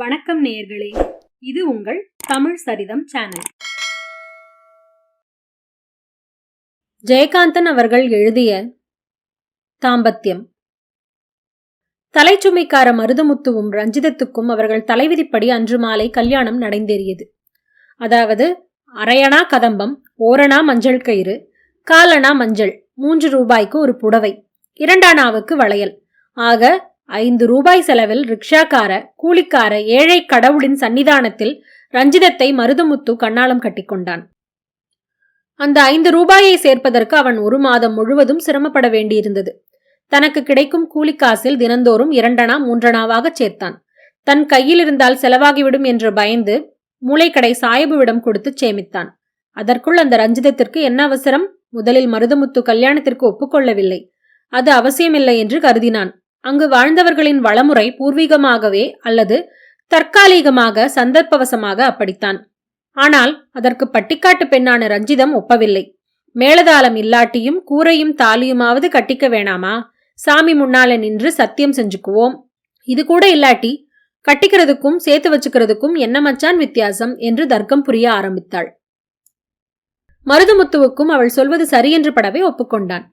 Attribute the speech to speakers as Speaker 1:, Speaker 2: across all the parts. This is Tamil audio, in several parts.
Speaker 1: வணக்கம் நேயர்களே இது உங்கள் தமிழ் சரிதம் சேனல். ஜெயகாந்தன் அவர்கள் எழுதிய தாம்பத்தியம். தலைச்சுமைக்கார மருதமுத்துவும் ரஞ்சிதத்துக்கும் அவர்கள் தலைவிதிப்படி அன்று மாலை கல்யாணம் நடந்தேறியது. அதாவது அரையணா கதம்பம் ஓரணா மஞ்சள் கயிறு காலணா மஞ்சள் மூன்று ரூபாய்க்கு ஒரு புடவை இரண்டானாவுக்கு வளையல். ஆக ஐந்து ரூபாய் செலவில் ரிக்ஷாக்கார கூலிக்கார ஏழை கடவுளின் சன்னிதானத்தில் ரஞ்சிதத்தை மருதமுத்து கண்ணாலம் கட்டிக்கொண்டான். அந்த ஐந்து ரூபாயை சேர்ப்பதற்கு அவன் ஒரு மாதம் முழுவதும் சிரமப்பட வேண்டியிருந்தது. தனக்கு கிடைக்கும் கூலிக்காசில் தினந்தோறும் இரண்டனா மூன்றனாவாக சேர்த்தான். தன் கையில் இருந்தால் செலவாகிவிடும் என்று பயந்து மூளைக்கடை சாயபுவிடம் கொடுத்து சேமித்தான். அதற்குள் அந்த ரஞ்சிதத்திற்கு என்ன அவசரம்? முதலில் மருதமுத்து கல்யாணத்திற்கு ஒப்புக்கொள்ளவில்லை. அது அவசியமில்லை என்று கருதினான். அங்கு வாழ்ந்தவர்களின் வளமுறை பூர்வீகமாகவே அல்லது தற்காலிகமாக சந்தர்ப்பவசமாக அப்படித்தான். ஆனால் அதற்கு பட்டிக்காட்டு பெண்ணான ரஞ்சிதம் ஒப்பவில்லை. மேலதாளம் இல்லாட்டியும் கூரையும் தாலியுமாவது கட்டிக்க வேணாமா? சாமி முன்னால நின்று சத்தியம் செஞ்சுக்குவோம். இது கூட இல்லாட்டி கட்டிக்கிறதுக்கும் சேர்த்து வச்சுக்கிறதுக்கும் என்ன மச்சான் வித்தியாசம்? என்று தர்க்கம் புரிய ஆரம்பித்தாள். மருதுமுத்துவுக்கும் அவள் சொல்வது சரியென்று படவே ஒப்புக்கொண்டான்.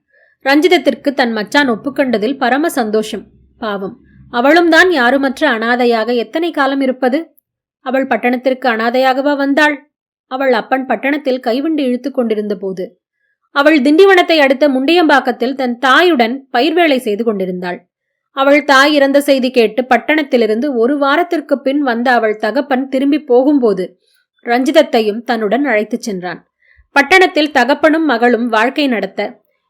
Speaker 1: ரஞ்சிதத்திற்கு தன் மச்சான் ஒப்புக்கொண்டதில் பரம சந்தோஷம். பாவம். அவளும் தான் யாருமற்ற அனாதையாக எத்தனை காலம் இருப்பது? அவள் பட்டணத்திற்கு அனாதையாகவா வந்தாள்? அவள் அப்பன் பட்டணத்தில் கைவண்டி இழுத்து கொண்டிருந்த போது. அவள் திண்டிவனத்தை அடுத்த முண்டியம்பாக்கத்தில் தன் தாயுடன் பயிர் வேலை செய்து கொண்டிருந்தாள். அவள் தாய் இறந்த செய்தி கேட்டு பட்டணத்திலிருந்து ஒரு வாரத்திற்கு பின் வந்த அவள் தகப்பன் திரும்பி போகும்போது ரஞ்சிதத்தையும் தன்னுடன் அழைத்துச் சென்றான். பட்டணத்தில் தகப்பனும் மகளும் வாழ்க்கை நடத்த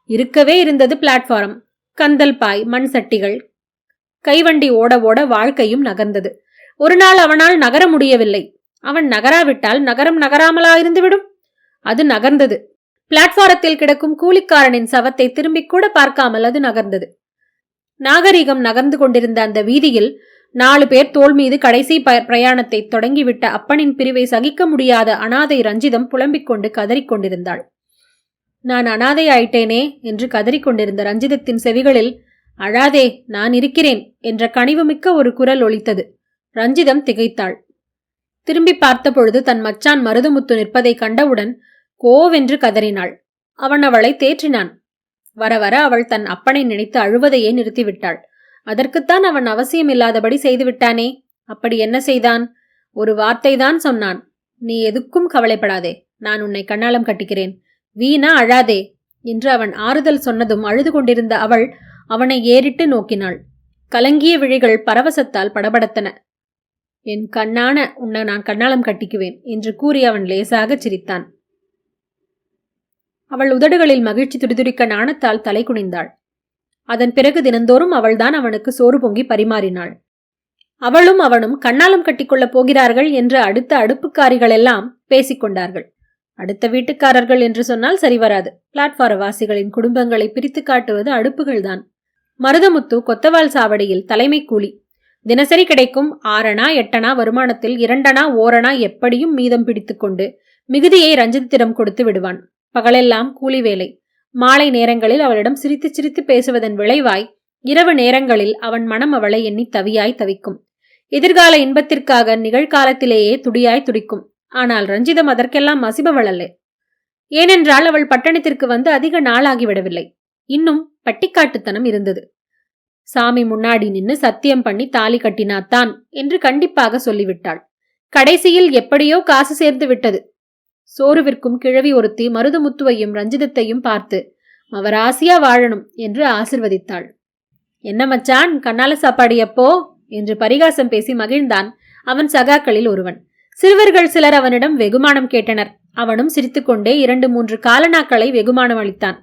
Speaker 1: இருக்கவே இருந்தது பிளாட்ஃபாரம் கந்தல் பாய் மண் சட்டிகள். கைவண்டி ஓட ஓட வாழ்க்கையும் நகர்ந்தது. ஒரு நாள் அவனால் நகர முடியவில்லை. அவன் நகராவிட்டால் நகரம் நகராமலா இருந்துவிடும்? அது நகர்ந்தது. பிளாட்ஃபாரத்தில் கிடக்கும் கூலிக்காரனின் சவத்தை திரும்பி கூட பார்க்காமல் அது நகர்ந்தது. நாகரிகம் நகர்ந்து கொண்டிருந்த அந்த வீதியில் நாலு பேர் தோல் மீது கடைசி பிரயாணத்தை தொடங்கிவிட்ட அப்பனின் பிரிவை சகிக்க முடியாத அனாதை ரஞ்சிதம் புலம்பிக் கொண்டு கதறிக்கொண்டிருந்தாள் நான் அனாதை ஆயிட்டேனே என்று கதறிக்கொண்டிருந்த ரஞ்சிதத்தின் செவிகளில் அழாதே நான் இருக்கிறேன் என்ற கனிவுமிக்க ஒரு குரல் ஒலித்தது. ரஞ்சிதம் திகைத்தாள். திரும்பி பார்த்தபொழுது தன் மச்சான் மருதமுத்து நிற்பதை கண்டவுடன் கோவென்று கதறினாள். அவன் அவளை தேற்றினான். வர வர அவள் தன் அப்பனை நினைத்து அழுவதையே நிறுத்திவிட்டாள். அதற்குத்தான் அவன் அவசியமில்லாதபடி செய்துவிட்டானே அப்படி என்ன செய்தான்? ஒரு வார்த்தைதான் சொன்னான். நீ எதுக்கும் கவலைப்படாதே. நான் உன்னை கண்ணாலம் கட்டிக்கிறேன். வீணா அழாதே என்று அவன் ஆறுதல் சொன்னதும் அழுது கொண்டிருந்த அவள் அவனை ஏறிட்டு நோக்கினாள். கலங்கிய விழிகள் பரவசத்தால் படபடத்தன. என் கண்ணான உன்னை நான் கண்ணாலம் கட்டிக்குவேன் என்று கூறி அவன் லேசாகச் சிரித்தான். அவள் உதடுகளில் மகிழ்ச்சி துடிதுடிக்க நாணத்தால் தலை குனிந்தாள். அதன் பிறகு தினந்தோறும் அவள்தான் அவனுக்கு சோறு பொங்கி பரிமாறினாள். அவளும் அவனும் கண்ணாலம் கட்டிக்கொள்ளப் போகிறார்கள் என்று அடுத்த அடுப்புக்காரிகளெல்லாம் பேசிக்கொண்டார்கள் அடுத்த வீட்டுக்காரர்கள் என்று சொன்னால் சரிவராது பிளாட்பார வாசிகளின் குடும்பங்களை பிரித்து காட்டுவது அடுப்புகள்தான். மருதமுத்து கொத்தவால் சாவடியில் தலைமை கூலி. தினசரி கிடைக்கும் ஆறனா எட்டனா வருமானத்தில் இரண்டனா ஓரணா எப்படியும் மீதம் பிடித்துக்கொண்டு மிகுதியை ரஞ்சித்திடம் கொடுத்து விடுவான். பகலெல்லாம் கூலி வேலை. மாலை நேரங்களில் அவளிடம் சிரித்து சிரித்து பேசுவதன் விளைவாய் இரவு நேரங்களில் அவன் மனம் அவளை எண்ணி தவியாய் தவிக்கும். எதிர்கால இன்பத்திற்காக நிகழ்காலத்திலேயே துடியாய் துடிக்கும். ஆனால் ரஞ்சிதம் அதற்கெல்லாம் மசிபவள் அல்ல ஏனென்றால் அவள் பட்டணத்திற்கு வந்து அதிக நாளாகிவிடவில்லை. இன்னும் பட்டிக்காட்டுத்தனம் இருந்தது. சாமி முன்னாடி நின்னு சத்தியம் பண்ணி தாலி கட்டினாத்தான் என்று கண்டிப்பாக சொல்லிவிட்டாள். கடைசியில் எப்படியோ காசு சேர்ந்து விட்டது. சோறுவிற்கும் கிழவி ஒருத்தி மருதமுத்துவையும் ரஞ்சிதத்தையும் பார்த்து அவர் வாழணும் என்று ஆசிர்வதித்தாள். என்ன மச்சான் கண்ணால சாப்பாடு எப்போ? என்று பரிகாசம் பேசி மகிழ்ந்தான் அவன் சகாக்களில் ஒருவன். சிறுவர்கள் சிலர் அவனிடம் வெகுமானம் கேட்டனர். அவனும் சிரித்துக்கொண்டே இரண்டு மூன்று காலனாக்களை வெகுமானம் அளித்தான்.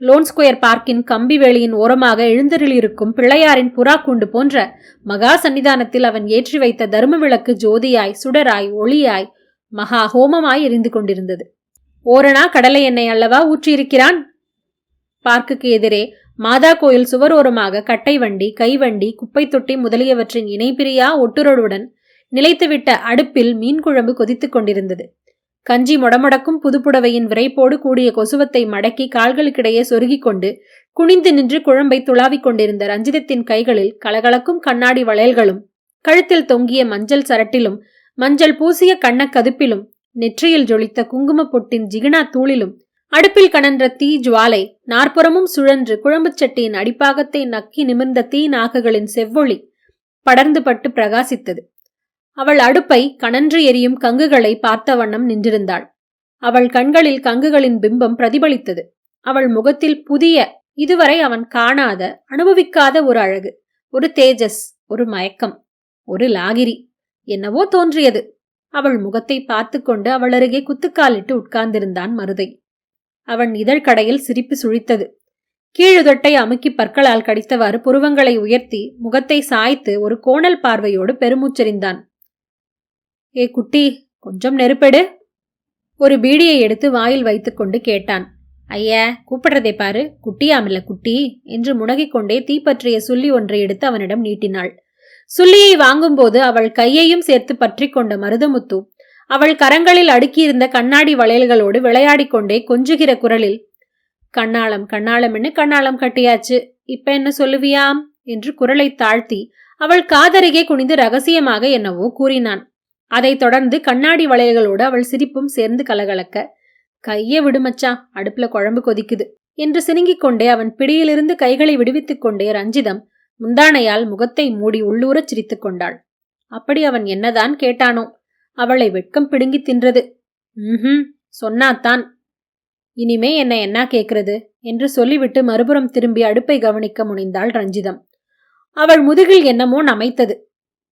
Speaker 1: லோன் ஸ்கொயர் பார்க்கின் கம்பி வேலியின் ஓரமாக எழுந்தருளிருக்கும் பிள்ளையாரின் புறா கூண்டு போன்ற மகா சன்னிதானத்தில் அவன் ஏற்றி வைத்த தர்ம விளக்கு ஜோதியாய் சுடராய் ஒளியாய் மகா ஹோமமாய் எரிந்து கொண்டிருந்தது. ஓரணா கடலை எண்ணெய் அல்லவா ஊற்றியிருக்கிறான்? பார்க்குக்கு எதிரே மாதா கோயில் சுவரோரமாக கட்டை வண்டி கைவண்டி குப்பை தொட்டி முதலியவற்றின் இணைப்பிரியா ஒட்டுரோடுடன் நிலைத்துவிட்ட அடுப்பில் மீன் குழம்பு கொதித்துக் கொண்டிருந்தது. கஞ்சி முடமுடக்கும் புதுப்புடவையின் விரைப்போடு கூடிய கொசுவத்தை மடக்கி கால்களுக்கிடையே சொருகிக் கொண்டு குனிந்து நின்று குழம்பை துளாவிக் கொண்டிருந்த ரஞ்சிதத்தின் கைகளில் கலகலக்கும் கண்ணாடி வளையல்களும் கழுத்தில் தொங்கிய மஞ்சள் சரட்டிலும் மஞ்சள் பூசிய கண்ணக்கதுப்பிலும் நெற்றியில் ஜொலித்த குங்குமப் பொட்டின் ஜிகினா தூளிலும் அடுப்பில் கனன்ற தீ ஜுவாலை நாற்புறமும் சுழன்று குழம்புச் சட்டியின் அடிப்பாகத்தை நக்கி நிமிர்ந்த தீ நாக்குகளின் செவ்வொளி படர்ந்து பட்டு பிரகாசித்தது. அவள் அடுப்பை கணன்று எரியும் கங்குகளை பார்த்த வண்ணம் நின்றிருந்தாள். அவள் கண்களில் கங்குகளின் பிம்பம் பிரதிபலித்தது. அவள் முகத்தில் புதிய இதுவரை அவன் காணாத அனுபவிக்காத ஒரு அழகு ஒரு தேஜஸ் ஒரு மயக்கம் ஒரு லாகிரி. என்னவோ தோன்றியது. அவள் முகத்தை பார்த்து கொண்டு அவள் அருகே குத்துக்காலிட்டு உட்கார்ந்திருந்தான் மருதை. அவன் இதழ்கடையில் சிரிப்பு சுழித்தது. கீழுதட்டை அமுக்கி பற்களால் கடித்தவாறு புருவங்களை உயர்த்தி முகத்தை சாய்த்து ஒரு கோணல் பார்வையோடு பெருமூச்செறிந்தான் ஏ குட்டி கொஞ்சம் நெருப்பெடு. ஒரு பீடியை எடுத்து வாயில் வைத்துக்கொண்டு கேட்டான். ஐயா கூப்பிடுறதை பாரு. குட்டியாமில்ல குட்டி? என்று முனகிக் கொண்டே தீப்பற்றிய சுள்ளி ஒன்றை எடுத்து அவனிடம் நீட்டினாள். சுள்ளியை வாங்கும்போது அவள் கையையும் சேர்த்து பற்றி கொண்ட மருதமுத்து அவள் கரங்களில் அடுக்கியிருந்த கண்ணாடி வளையல்களோடு விளையாடி கொண்டே கொஞ்சுகிற குரலில் கண்ணாளம் கண்ணாளம்னு கண்ணாளம் கட்டியாச்சு. இப்ப என்ன சொல்லுவியாம்? என்று குரலை தாழ்த்தி அவள் காதருகே குனிந்து ரகசியமாக என்னவோ கூறினான். அதைத் தொடர்ந்து கண்ணாடி வளையல்களோடு அவள் சிரிப்பும் சேர்ந்து கலகலக்க கையை விடுமச்சா அடுப்புல குழம்பு கொதிக்குது என்று சினுங்கிக் கொண்டே அவன் பிடியிலிருந்து கைகளை விடுவித்துக் கொண்டே ரஞ்சிதம் முந்தானையால் முகத்தை மூடி உள்ளூரச் சிரித்துக் கொண்டாள். அப்படி அவன் என்னதான் கேட்டானோ அவளை வெட்கம் பிடுங்கி தின்றது. ம் சொன்னாத்தான். இனிமே என்ன என்ன கேட்கிறது என்று சொல்லிவிட்டு மறுபுறம் திரும்பி அடுப்பை கவனிக்க முனைந்தாள் ரஞ்சிதம். அவள் முதுகில் என்னமோ நமைத்தது.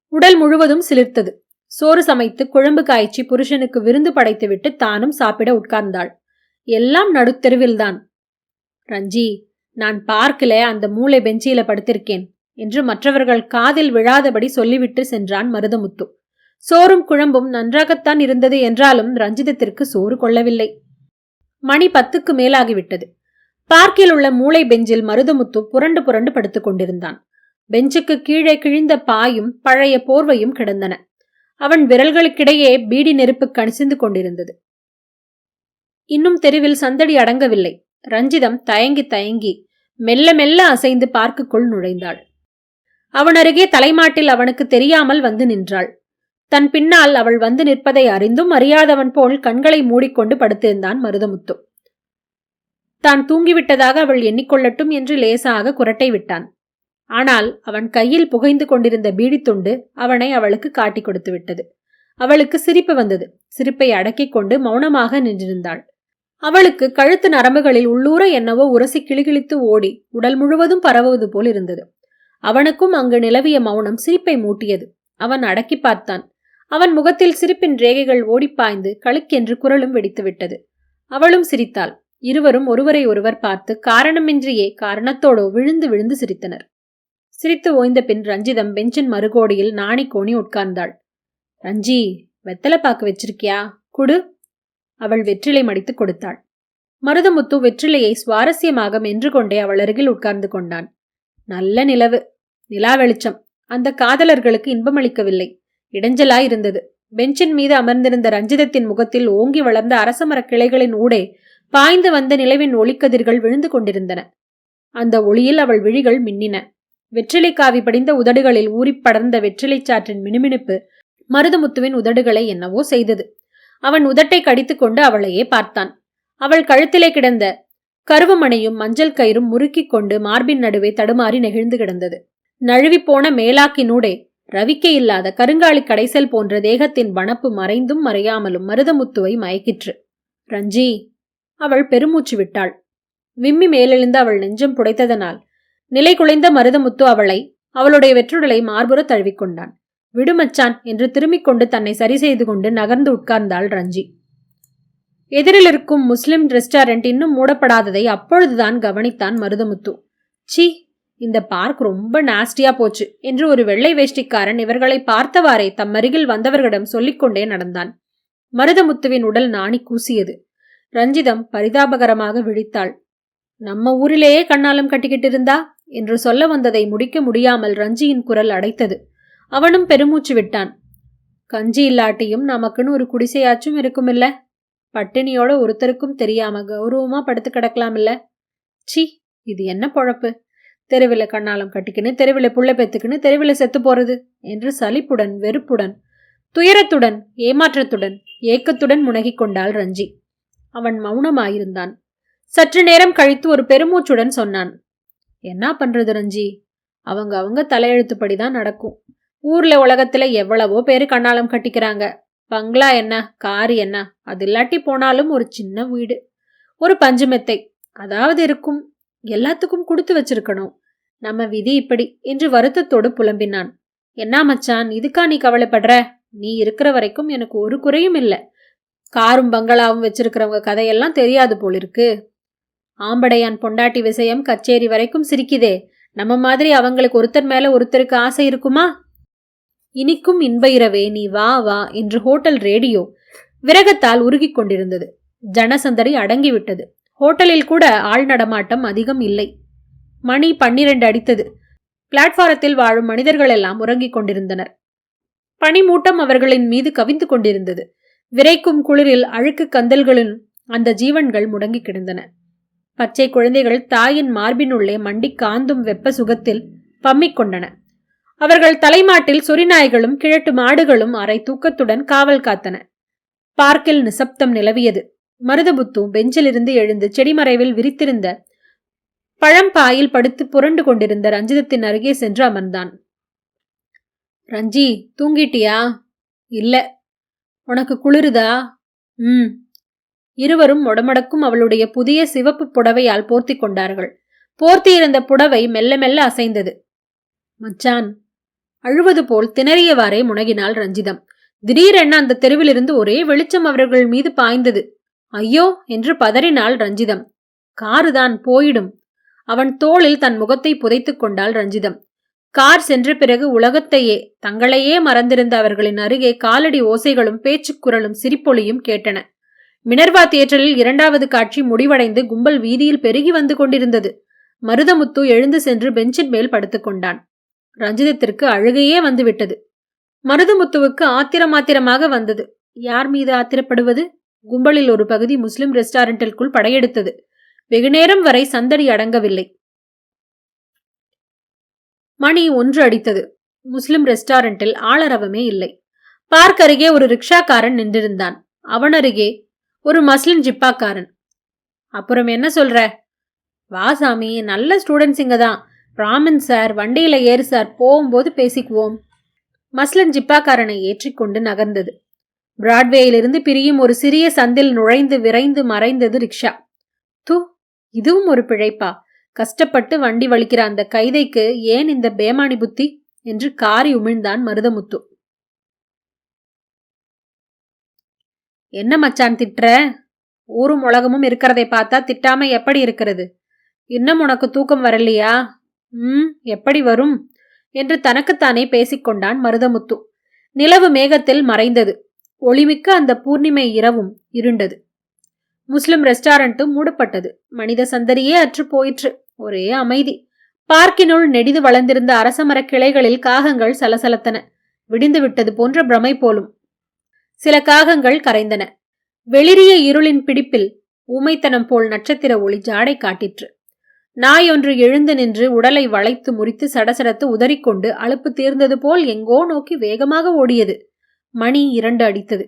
Speaker 1: உடல் முழுவதும் சிலிர்த்தது. சோறு சமைத்து குழம்பு காய்ச்சி புருஷனுக்கு விருந்து படைத்துவிட்டு தானும் சாப்பிட உட்கார்ந்தாள். எல்லாம் நடுத்தெருவில்தான். ரஞ்சி நான் பார்க்கல அந்த மூளை பெஞ்சியில படுத்திருக்கேன் என்று மற்றவர்கள் காதில் விழாதபடி சொல்லிவிட்டு சென்றான் மருதமுத்து. சோறும் குழம்பும் நன்றாகத்தான் இருந்தது என்றாலும் ரஞ்சிதத்திற்கு சோறு கொள்ளவில்லை. மணி பத்துக்கு மேலாகிவிட்டது. பார்க்கில் உள்ள மூளை பெஞ்சில் மருதமுத்து புரண்டு புரண்டு படுத்துக் கொண்டிருந்தான். பெஞ்சுக்கு கீழே கிழிந்த பாயும் பழைய போர்வையும் கிடந்தன. அவன் விரல்களுக்கிடையே பீடி நெருப்பு கணிசிந்து கொண்டிருந்தது. இன்னும் தெருவில் சந்தடி அடங்கவில்லை. ரஞ்சிதம் தயங்கி தயங்கி மெல்ல மெல்ல அசைந்து பார்க்குக்குள் நுழைந்தாள். அவன் அருகே தலைமாட்டில் அவனுக்கு தெரியாமல் வந்து நின்றாள். தன் பின்னால் அவள் வந்து நிற்பதை அறிந்தும் அறியாதவன் போல் கண்களை மூடிக்கொண்டு படுத்திருந்தான் மருதமுத்து. தான் தூங்கிவிட்டதாக அவள் எண்ணிக்கொள்ளட்டும் என்று லேசாக குரட்டை விட்டான். ஆனால் அவன் கையில் புகைந்து கொண்டிருந்த பீடித்துண்டு அவனை அவளுக்கு காட்டிக் கொடுத்து விட்டது. அவளுக்கு சிரிப்பு வந்தது. சிரிப்பை அடக்கிக் கொண்டு மௌனமாக நின்றிருந்தாள். அவளுக்கு கழுத்து நரம்புகளில் உள்ளூர என்னவோ உரசி கிளிகிழித்து ஓடி உடல் முழுவதும் பரவுவது போல் இருந்தது. அவனுக்கும் அங்கு நிலவிய மௌனம் சிரிப்பை மூட்டியது. அவன் அடக்கி பார்த்தான். அவன் முகத்தில் சிரிப்பின் ரேகைகள் ஓடிப்பாய்ந்து கழுக்கென்று குரலும் வெடித்துவிட்டது அவளும் சிரித்தாள். இருவரும் ஒருவரை ஒருவர் பார்த்து காரணமின்றியே காரணத்தோடோ விழுந்து விழுந்து சிரித்தனர். சிரித்து ஓய்ந்த பின் ரஞ்சிதம் பெஞ்சின் மறுகோடியில் நாணி கோணி உட்கார்ந்தாள். ரஞ்சி வெத்தலை பாக்கு வச்சிருக்கியா? குடு. அவள் வெற்றிலை மடித்து கொடுத்தாள். மருதமுத்து வெற்றிலையை சுவாரஸ்யமாக மென்று கொண்டே அவள் அருகில் உட்கார்ந்து கொண்டான். நல்ல நிலவு. நிலா வெளிச்சம். அந்த காதலர்களுக்கு இன்பமளிக்கவில்லை. இடைஞ்சலாயிருந்தது பெஞ்சின் மீது அமர்ந்திருந்த ரஞ்சிதத்தின் முகத்தில் ஓங்கி வளர்ந்த அரசமரக் கிளைகளின் ஊடே பாய்ந்து வந்த நிலவின் ஒளிக்கதிர்கள் விழுந்து கொண்டிருந்தன. அந்த ஒளியில் அவள் விழிகள் மின்னின. வெற்றிலை காவி படிந்த உதடுகளில் ஊறிப்படர்ந்த வெற்றிலை சாற்றின் மினுமினுப்பு மருதமுத்துவின் உதடுகளை என்னவோ செய்தது. அவன் உதட்டை கடித்துக்கொண்டு அவளையே பார்த்தான். அவள் கழுத்திலே கிடந்த கருவமனையும் மஞ்சள் கயிறும் முறுக்கிக் கொண்டு மார்பின் நடுவே தடுமாறி நெகிழ்ந்து கிடந்தது. நழுவிப்போன மேலாக்கினூடே ரவிக்கை இல்லாத கருங்காலி கடைசல் போன்ற தேகத்தின் வனப்பு மறைந்தும் மறையாமலும் மருதமுத்துவை மயக்கிற்று. ரஞ்சி அவள் பெருமூச்சு விட்டாள். விம்மி மேலெழுந்து அவள் நெஞ்சம் புடைத்ததனால் நிலை குலைந்த மருதமுத்து அவளை அவளுடைய வெற்றுடலை மார்புற தழுவிக்கொண்டான். விடுமச்சான் என்று திரும்பிக் கொண்டு தன்னை சரி செய்து கொண்டு நகர்ந்து உட்கார்ந்தாள் ரஞ்சி. எதிரில் இருக்கும் முஸ்லிம் ரெஸ்டாரண்ட் இன்னும் மூடப்படாததை அப்பொழுதுதான் கவனித்தான் மருதமுத்து. சி இந்த பார்க் ரொம்ப நாஸ்டியா போச்சு என்று ஒரு வெள்ளை வேஷ்டிக்காரன் இவர்களை பார்த்தவாறே தம் அருகில் வந்தவர்களிடம் சொல்லிக்கொண்டே நடந்தான். மருதமுத்துவின் உடல் நாணி கூசியது. ரஞ்சிதம் பரிதாபகரமாக விழித்தாள். நம்ம ஊரிலேயே கண்ணாலம் கட்டிக்கிட்டு இருந்தா என்று சொல்ல வந்ததை முடிக்க முடியாமல் ரஞ்சியின் குரல் அடைத்தது. அவனும் பெருமூச்சு விட்டான். கஞ்சி இல்லாட்டியும் நமக்குன்னு ஒரு குடிசையாச்சும் இருக்குமில்ல? பட்டினியோட ஒருத்தருக்கும் தெரியாம கௌரவமா படுத்து கிடக்கலாம் இல்ல சி இது என்ன பொழப்பு? தெருவில் கண்ணாலம் கட்டிக்கின்னு தெருவில் புள்ள பெத்துக்கின்னு தெருவில் செத்து போறது என்று சலிப்புடன் வெறுப்புடன் துயரத்துடன் ஏமாற்றத்துடன் ஏக்கத்துடன் முனகிக் கொண்டாள் ரஞ்சி. அவன் மௌனமாயிருந்தான். சற்று நேரம் கழித்து ஒரு பெருமூச்சுடன் சொன்னான். என்ன பண்ணுறது ரஞ்சி? அவங்க அவங்க தலையெழுத்துப்படி தான் நடக்கும். ஊரில் உலகத்தில் எவ்வளவோ பேர் கண்ணாலம் கட்டிக்கிறாங்க. பங்களா என்ன காரு என்ன அது இல்லாட்டி போனாலும் ஒரு சின்ன வீடு. ஒரு பஞ்சு மெத்தை. அதாவது இருக்கும். எல்லாத்துக்கும் கொடுத்து வச்சிருக்கணும். நம்ம விதி இப்படி என்று வருத்தத்தோடு புலம்பினான். என்ன மச்சான் இதுக்கா நீ கவலைப்படுற? நீ இருக்கிற வரைக்கும் எனக்கு ஒரு குறையும் இல்லை. காரும் பங்களாவும் வச்சிருக்கிறவங்க கதையெல்லாம் தெரியாது போலிருக்கு. ஆம்படையான் பொண்டாட்டி விஷயம் கச்சேரி வரைக்கும் சிரிக்குதே. நம்ம மாதிரி அவங்களுக்கு ஒருத்தர் மேல ஒருத்தருக்கு ஆசை இருக்குமா? இனிக்கும் இன்ப இரவே நீ வா வா என்று ஹோட்டல் ரேடியோ விரகத்தால் உருகிக் கொண்டிருந்தது. ஜனசந்தடி அடங்கிவிட்டது. ஹோட்டலில் கூட ஆள் நடமாட்டம் அதிகம் இல்லை. மணி பன்னிரண்டு அடித்தது. பிளாட்ஃபாரத்தில் வாழும் மனிதர்கள் எல்லாம் உறங்கிக் கொண்டிருந்தனர். பனிமூட்டம் அவர்களின் மீது கவிந்து கொண்டிருந்தது. விரைக்கும் குளிரில் அழுக்கு கந்தல்களின் அந்த ஜீவன்கள் முடங்கி கிடந்தன. பச்சை குழந்தைகள் தாயின் மார்பினுள்ளே மண்டி காந்தும் வெப்ப சுகத்தில் பம்மிக் கொண்டன. அவர்கள் தலைமாட்டில் சொரிநாய்களும் கிழட்டு மாடுகளும் அரை தூக்கத்துடன் காவல் காத்தன. பார்க்கில் நிசப்தம் நிலவியது. மருதபுத்து பெஞ்சிலிருந்து எழுந்து செடிமறைவில் விரித்திருந்த பழம்பாயில் படுத்து புரண்டு கொண்டிருந்த ரஞ்சிதத்தின் அருகே சென்று அமர்ந்தான். ரஞ்சி தூங்கிட்டியா? இல்ல. உனக்கு குளிருதா? ம். இருவரும் முடமடக்கும் அவளுடைய புதிய சிவப்பு புடவையால் போர்த்தி கொண்டார்கள். போர்த்தியிருந்த புடவை மெல்ல மெல்ல அசைந்தது. மச்சான் அழுவது போல் திணறியவாறே முனகினாள் ரஞ்சிதம். திடீரென அந்த தெருவிலிருந்து ஒரே வெளிச்சம் அவர்கள் மீது பாய்ந்தது. ஐயோ என்று பதறினாள் ரஞ்சிதம். காருதான் போயிடும். அவன் தோளில் தன் முகத்தை புதைத்துக் கொண்டாள் ரஞ்சிதம். கார் சென்ற பிறகு உலகத்தையே தங்களையே மறந்திருந்த அவர்களின் அருகே காலடி ஓசைகளும் பேச்சுக்குரலும் சிரிப்பொலியும் கேட்டன. மினர்வா தியேட்டரில் இரண்டாவது காட்சி முடிவடைந்து கும்பல் வீதியில் பெருகி வந்து கொண்டிருந்தது. மருதமுத்து எழுந்து சென்று பெஞ்சின் மேல் படுத்துக் கொண்டான். ரஞ்சிதத்திற்கு அழுகையே வந்துவிட்டது. மருதமுத்துவுக்கு ஆத்திரமாத்திரமாக வந்தது. யார் மீது ஆத்திரப்படுவது? கும்பலில் ஒரு பகுதி முஸ்லிம் ரெஸ்டாரண்டிற்குள் படையெடுத்தது. வெகுநேரம் வரை சந்தடி அடங்கவில்லை. மணி ஒன்று அடித்தது. முஸ்லிம் ரெஸ்டாரண்டில் ஆளரவமே இல்லை. பார்க் அருகே ஒரு ரிக்ஷாக்காரன் நின்றிருந்தான். அவன் அருகே ஒரு மஸ்லின் ஜிப்பாக்காரன். அப்புறம் என்ன சொல்ற? வா சாமி நல்ல ஸ்டூடெண்ட்ஸ் இங்க தான். ராமன் சார் வண்டியில ஏறு சார் போகும்போது பேசிக்குவோம். மஸ்லின் ஜிப்பாக்காரனை ஏற்றிக்கொண்டு நகர்ந்தது. பிராட்வேயிலிருந்து பிரியும் ஒரு சிறிய சந்தில் நுழைந்து விரைந்து மறைந்தது ரிக்ஷா. தூ இதுவும் ஒரு பிழைப்பா? கஷ்டப்பட்டு வண்டி வலிக்கிற அந்த கைதைக்கு ஏன் இந்த பேமானி புத்தி? என்று காரி உமிழ்ந்தான் மருதமுத்து. என்ன மச்சான் திட்டுற? ஊரும் உலகமும் இருக்கிறதை பார்த்தா திட்டாம எப்படி இருக்கிறது? இன்னும் உனக்கு தூக்கம் வரலையா? ம் எப்படி வரும்? என்று தனக்குத்தானே பேசிக்கொண்டான் மருதமுத்து. நிலவு மேகத்தில் மறைந்தது. ஒளிமிக்க அந்த பூர்ணிமை இரவும் இருண்டது. முஸ்லிம் ரெஸ்டாரண்ட்டும் மூடப்பட்டது. மனித சந்தரியே அற்று போயிற்று. ஒரே அமைதி. பார்க்கினுள் நெடிது வளர்ந்திருந்த அரசமர கிளைகளில் காகங்கள் சலசலத்தன. விடிந்து விட்டது போன்ற பிரமை போலும். சில காகங்கள் கரைந்தன. வெளிரிய இருளின் பிடிப்பில் ஊமைத்தனம் போல் நட்சத்திர ஒளி ஜாடை காட்டிற்று. நாய் ஒன்று எழுந்து நின்று உடலை வளைத்து முறித்து சடசடத்து உதறிக்கொண்டு அலுப்பு தீர்ந்தது போல் எங்கோ நோக்கி வேகமாக ஓடியது. மணி இரண்டு அடித்தது.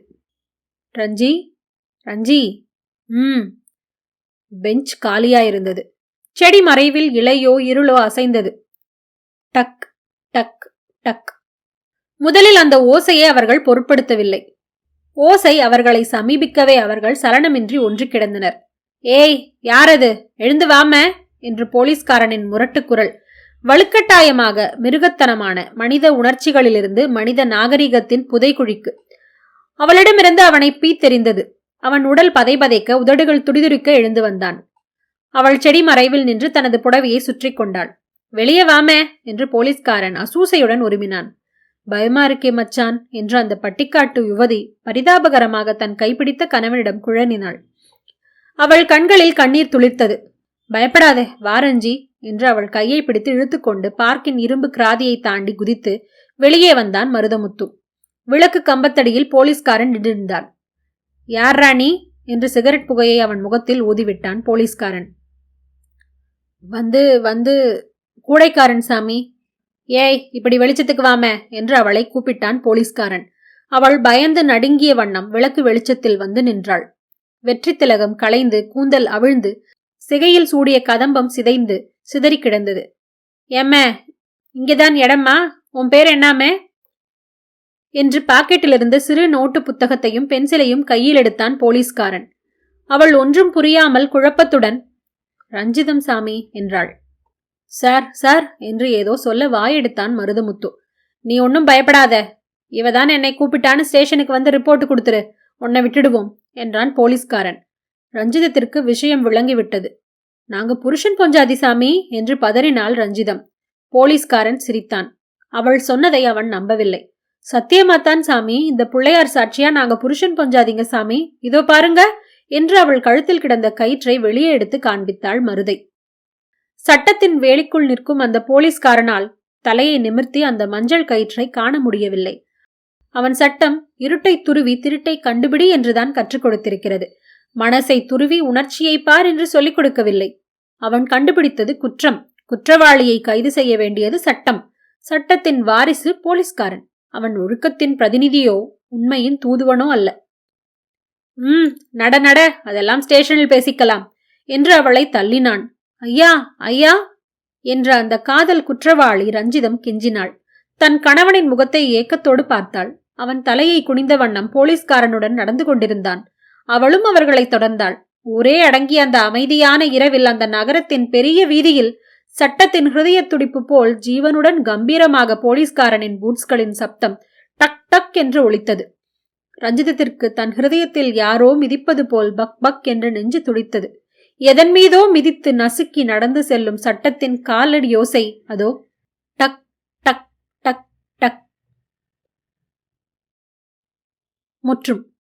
Speaker 1: ரஞ்சி ரஞ்சி. ம். பெஞ்ச் காலியாயிருந்தது. செடி மறைவில் இலையோ இருளோ அசைந்தது. டக் டக் டக். முதலில் அந்த ஓசையை அவர்கள் பொருட்படுத்தவில்லை. ஓசை அவர்களை சமீபிக்கவே அவர்கள் சலனமின்றி ஒன்று கிடந்தனர். ஏய் யாரது? எழுந்து வாம! என்று போலீஸ்காரனின் முரட்டுக்குரல். வலுக்கட்டாயமாக மிருகத்தனமான மனித உணர்ச்சிகளிலிருந்து மனித நாகரிகத்தின் புதைக்குழிக்கு அவளிடமிருந்து அவனை பீத்தெறிந்தது. அவன் உடல் பதைபதைக்க உதடுகள் துடிதுடிக்க எழுந்து வந்தான். அவள் செடி மறைவில் நின்று தனது புடவையை சுற்றி கொண்டாள். வெளியே வாம! என்று போலீஸ்காரன் அசூசையுடன் உருமினான். பயமா இருக்கே மச்சான் என்று அந்த பட்டிக்காட்டு யுவதி பரிதாபகரமாக தன் கைப்பிடித்த கணவனிடம் குழனினாள் அவள் கண்களில் கண்ணீர் துளிர்த்தது. பயப்படாதே வாரஞ்சி என்று அவள் கையை பிடித்து இழுத்துக்கொண்டு பார்க்கின் இரும்பு கிராதியை தாண்டி குதித்து வெளியே வந்தான் மருதமுத்து. விளக்கு கம்பத்தடியில் போலீஸ்காரன் நின்றிருந்தான் யார் ராணி என்று சிகரெட் புகையை அவன் முகத்தில் ஊதிவிட்டான் போலீஸ்காரன். வந்து வந்து கூடைக்காரன் சாமி ஏய் இப்படி வெளிச்சத்துக்கு வாமே என்று அவளை கூப்பிட்டான் போலீஸ்காரன். அவள் பயந்து நடுங்கிய வண்ணம் விளக்கு வெளிச்சத்தில் வந்து நின்றாள். வெற்றி திலகம் களைந்து கூந்தல் அவிழ்ந்து சிகையில் சூடிய கதம்பம் சிதைந்து சிதறி கிடந்தது. ஏம்மே இங்கேதான் இடம்மா? உன் பேர் என்னாமே? என்று பாக்கெட்டிலிருந்து சிறு நோட்டு புத்தகத்தையும் பென்சிலையும் கையில் எடுத்தான் போலீஸ்காரன். அவள் ஒன்றும் புரியாமல் குழப்பத்துடன் ரஞ்சிதம் சாமி என்றாள். சார் சார் என்று ஏதோ சொல்ல வாயெடுத்தான் மருதமுத்து. நீ ஒன்னும் பயப்படாத. இவதான் என்னை கூப்பிட்டான்னு ஸ்டேஷனுக்கு வந்து ரிப்போர்ட் கொடுத்துரு. உன்னை விட்டுடுவோம் என்றான் போலீஸ்காரன். ரஞ்சிதத்திற்கு விஷயம் விளங்கிவிட்டது. நாங்க புருஷன் பொஞ்சாதி சாமி என்று பதறினாள் ரஞ்சிதம். போலீஸ்காரன் சிரித்தான். அவள் சொன்னதை அவன் நம்பவில்லை. சத்தியமாத்தான் சாமி இந்த பிள்ளையார் சாட்சியா நாங்க புருஷன் பொஞ்சாதீங்க சாமி? இதோ பாருங்க என்று அவள் கழுத்தில் கிடந்த கயிற்றை வெளியே எடுத்து காண்பித்தாள் மருதை. சட்டத்தின் வேலிக்குள் நிற்கும் அந்த போலீஸ்காரனால் தலையை நிமிர்த்தி அந்த மஞ்சள் கயிற்றை காண முடியவில்லை. அவன் சட்டம் இருட்டை துருவி திருட்டை கண்டுபிடி என்றுதான் கற்றுக் கொடுத்திருக்கிறது. மனசை துருவி உணர்ச்சியை பார் என்று சொல்லிக் கொடுக்கவில்லை. அவன் கண்டுபிடித்தது குற்றம். குற்றவாளியை கைது செய்ய வேண்டியது சட்டம். சட்டத்தின் வாரிசு போலீஸ்காரன். அவன் ஒழுக்கத்தின் பிரதிநிதியோ உண்மையின் தூதுவனோ அல்ல. ம் நட நட அதெல்லாம் ஸ்டேஷனில் பேசிக்கலாம் என்று அவளை தள்ளினான். ஐயா ஐயா! என்ற அந்த காதல் குற்றவாளி ரஞ்சிதம் கெஞ்சினாள். தன் கணவனின் முகத்தை ஏக்கத்தோடு பார்த்தாள். அவன் தலையை குனிந்த வண்ணம் போலீஸ்காரனுடன் நடந்து கொண்டிருந்தான். அவளும் அவர்களை தொடர்ந்தாள். ஊரே அடங்கிய அந்த அமைதியான இரவில் அந்த நகரத்தின் பெரிய வீதியில் சட்டத்தின் ஹிருதய துடிப்பு போல் ஜீவனுடன் கம்பீரமாக போலீஸ்காரனின் பூட்ஸ்களின் சப்தம் டக் டக் என்று ஒலித்தது. ரஞ்சிதத்திற்கு தன் ஹிருதயத்தில் யாரோ மிதிப்பது போல் பக் பக் என்று நெஞ்சு துடித்தது. எதன் மீதோ மிதித்து நசுக்கி நடந்து செல்லும் சட்டத்தின் காலடி யோசை அதோ டக் டக் டக் டக். முற்றும்.